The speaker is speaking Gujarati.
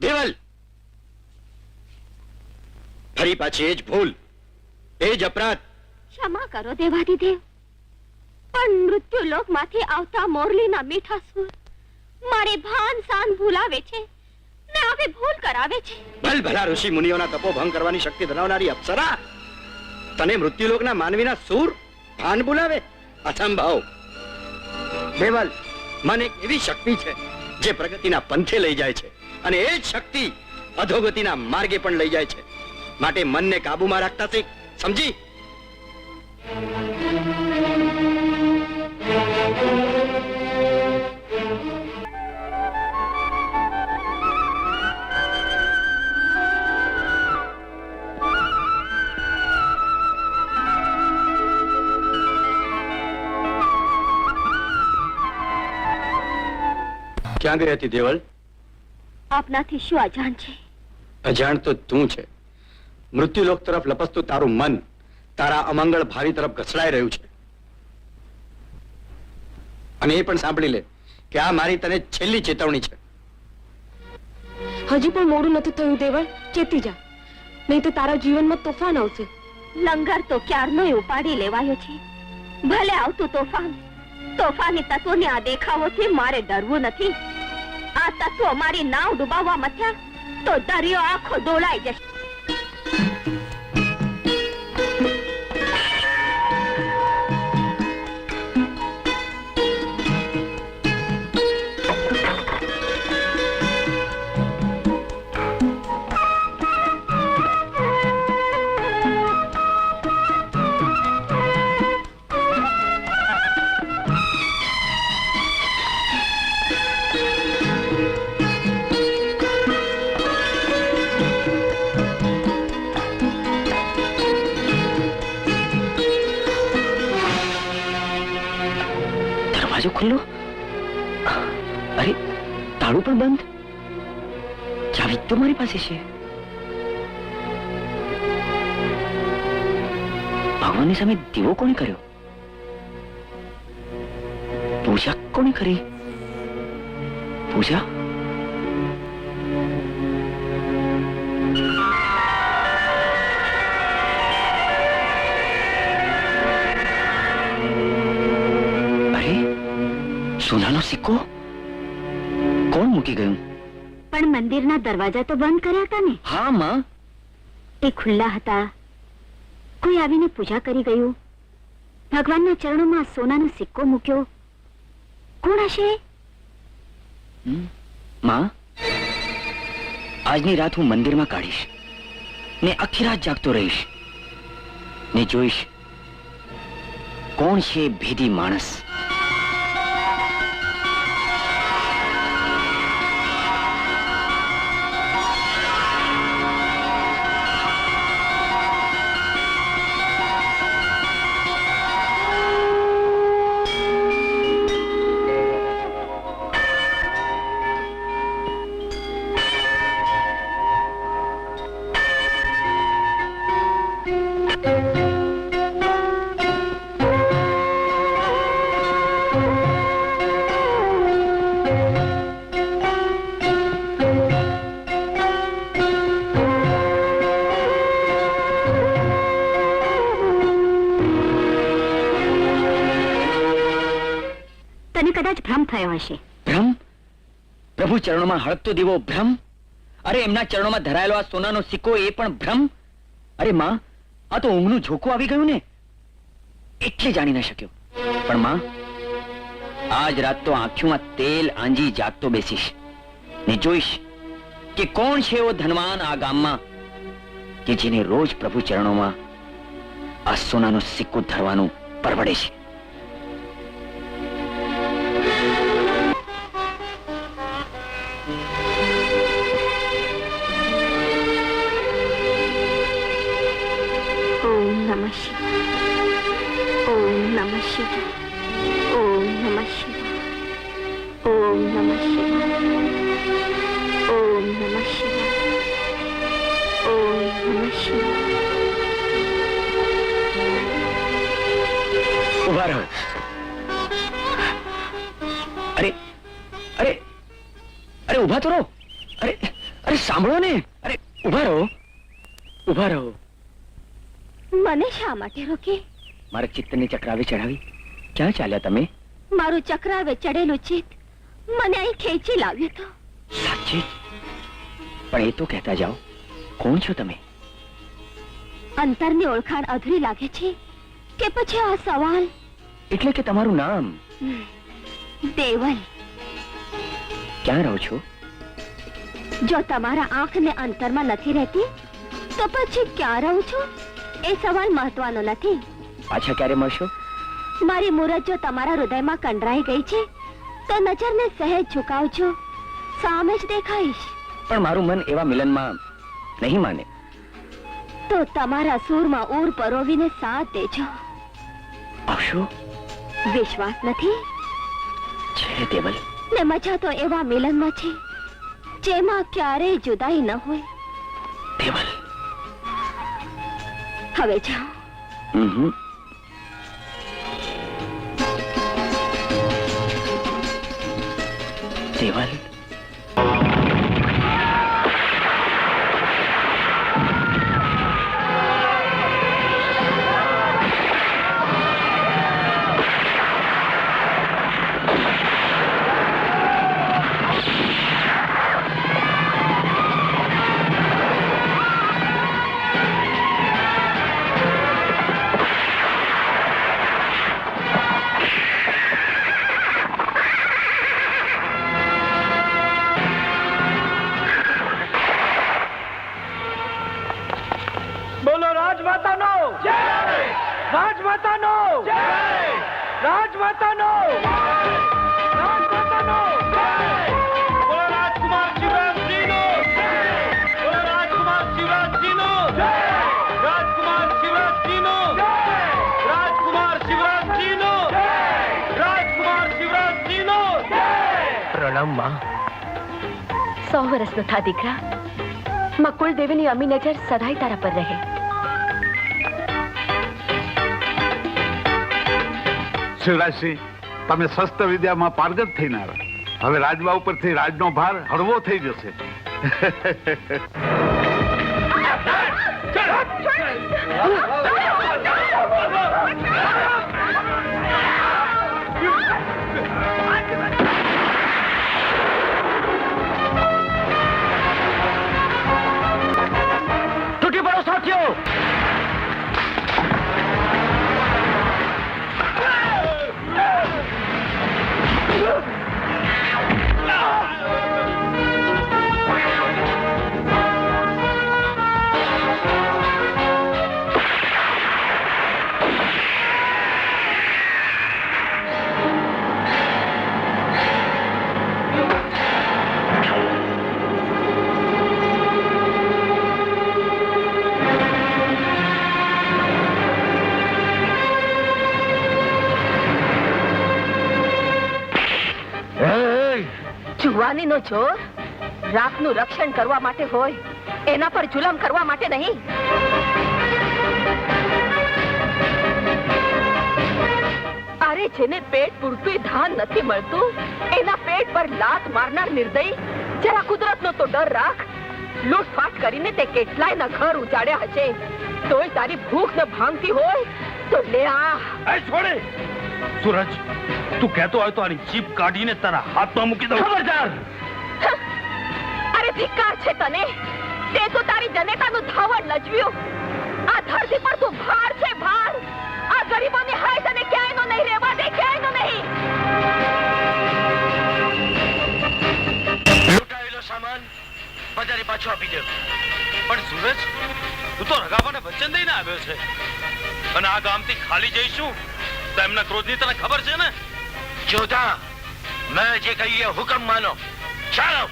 દેવલ! ફરી પાછી એ જ ભૂલ એ જ અપરાધ. ક્ષમા કરો દેવાદિદેવ. પણ મૃત્યુ લોકમાંથી આવતા મોરલીના મીઠા સુર મારે ભાન સાન ભૂલાવે છે ને આવે ભૂલ કરાવે છે. ભલ ભલા ઋષિ મુનિઓના તપો ભંગ કરવાની શક્તિ ધરાવનારી અપ્સરા તને મૃત્યુલોકના માનવીના સૂર ભાન ભૂલાવે? અસંભવ દેવલ મન એક એવી શક્તિ છે જે પ્રગતિના પંથે લઈ જાય છે. અને એ જ શક્તિ અધોગતિના માર્ગે પણ લઈ જાય છે. માટે મનને કાબુમાં રાખતા શીખ, સમજી? ક્યાં ગઈ હતી દેવલ આપનાથી શું અજાણ છે? અજાણ તો તું છે. મૃત્યુલોક તરફ લપસતું તારું મન તારા અમંગળ ભાવિ તરફ ઘસડાઈ રહ્યું છે. અને એ પણ સાંભળી લે કે આ મારી તને છેલ્લી ચેતવણી છે. હજી પણ મોડું નથી થયું દેવળ. ચેતી જા. નહીં તો તારા જીવનમાં તોફાન આવશે. લંગર તો ક્યારનો ઉપાડી લેવાયો છે. ભલે આવતું તોફાન તોફાની તત્વોની આ દેખાવોથી મારે ડરવું નથી. આ તત્વો મારી નાવ ડૂબાવવા મથ્યા તો દરિયો આખો ડોલાઈ જશે. દરવાજો ખુલ્લો? અરે, તાળું પણ બંધ? ચાવી તો મારી પાસે છે? ભગવાનની સામે દીવો કોણે કર્યો? પૂજા કોણે કરી? પૂજા? સોનાનો સિક્કો કોણ મૂકી ગયું? પણ મંદિરના દરવાજા તો બંધ કર્યા હતા ને. હા માં. એ ખુલ્લા હતા. કોઈ આવીને પૂજા કરી ગયું? ભગવાનના ચરણોમાં સોનાનો સિક્કો મૂક્યો. કોણ હશે? માં. આજની રાત હું મંદિરમાં કાઢીશ. ને આખી રાત જાગતો રહીશ. ને જોઈશ કોણ છે ભેદી માણસ? તને કદાચ ભ્રમ થયો હશે. ભ્રમ? પ્રભુ ચરણોમાં હળગતો દીવો ભ્રમ? અરે એમના ચરણોમાં ધરાયેલો આ સોનાનો સિક્કો એ પણ ભ્રમ? અરે માં, આ તો ઊંઘનું ઝોકું આવી ગયું ને. એટલે જાણી ન શક્યો. પણ માં, આજ રાત તો આંખોમાં તેલ આંજી જાગતો બેસીશ. ને જોઈશ કે કોણ છે એવો ધનવાન આ ગામમાં કે જેને રોજ પ્રભુ ચરણોમાં આ સોનાનો સિક્કો ધરવાનું પરવડે છે. નમઃ શિવાય ઓમ ઓમ ઊભા રહો અરે અરે અરે ઊભા તો રહો અરે અરે સાંભળો ને અરે ઊભા રહો ઊભા રહો મને શા માટે રોકી? મારા ચિત્તને ચક્રાવે ચડાવી ક્યાં ચાલ્યા તમે? મારું ચક્રાવે ચડેલું ચિત્ત મને અહીં ખેંચી લાવ્યું તો. સાચી પણ એ તો કહેતા જાઓ કોણ છો તમે? અંતરની ઓળખાણ અધૂરી લાગે છે કે પછી આ સવાલ? એટલે કે તમારું નામ? દેવલ. ક્યાં રહો છો? જો તમારા આંખને અંતરમાં નથી રહેતી તો પછી ક્યાં રહું છું? એ સવાલ મહત્વનો નથી. પાછા ક્યારે મળશો? મારી મુરત જો તમારા હૃદયમાં કંડરાઈ ગઈ છે તો નજરને સહેજ ઝુકાવજો. સામે જ દેખાઈશ. પણ મારું મન એવા મિલનમાં નહીં માને. તો તમારા સૂરમાં ઉર પરોવીને સાથ દેજો. આવશો? વિશ્વાસ નથી? છે દેવલ ને મજા તો એવા મિલનમાં છે જેમાં ક્યારેય જુદાઈ ન હોય. દેવલ હવે જાઓ. દેવાલી સો વર્ષનો થા દીકરા માં દેવીની અમી નજર સદાય તારા પર રહે શિવરાજસિંહ તમે શસ્ત્ર વિદ્યામાં પારગત થઈને આવ્યા હવે રાજવા ઉપરથી રાજનો ભાર હળવો થઈ જશે જુવાનીનો જોર રાખનું રક્ષણ કરવા માટે હોય એના પર જુલમ કરવા માટે નહીં. અરે જેને પેટ પૂરતું ધાન નથી મળતું એના પેટ પર લાત મારનાર નિર્દય જરા કુદરતનો તો ડર રાખ. લૂંટફાટ કરીને તે કેટલાય ના ઘર ઉજાડ્યા હશે. તોય તારી ભૂખ ન ભાંગતી હોય તો લે આ. છોડે. સૂરજ તું કહેતો હોય તો આની જીપ કાઢીને તારા હાથમાં મૂકી દઉં. ખબરદાર! અરે ધિક્કાર છે તને? તે તો તારી જનેતાનું ધાવણ લજવ્યું. આ ધરતી પર તું ભાર છે ભાર. આ ગરીબોને હાય તને ક્યાંયનો નહીં રહેવા દે ક્યાંયનો નહીં. લૂંટાયેલો સામાન બજારે પાછો આપી દે. પણ સૂરજ તું તો રગાવાને વચન દઈને આવ્યો છે. અને આ ગામથી ખાલી જઈશું તો એમના ક્રોધની તને ખબર છે ને? જોધા મેં જે કહીએ હુકમ માનો. ચાલો.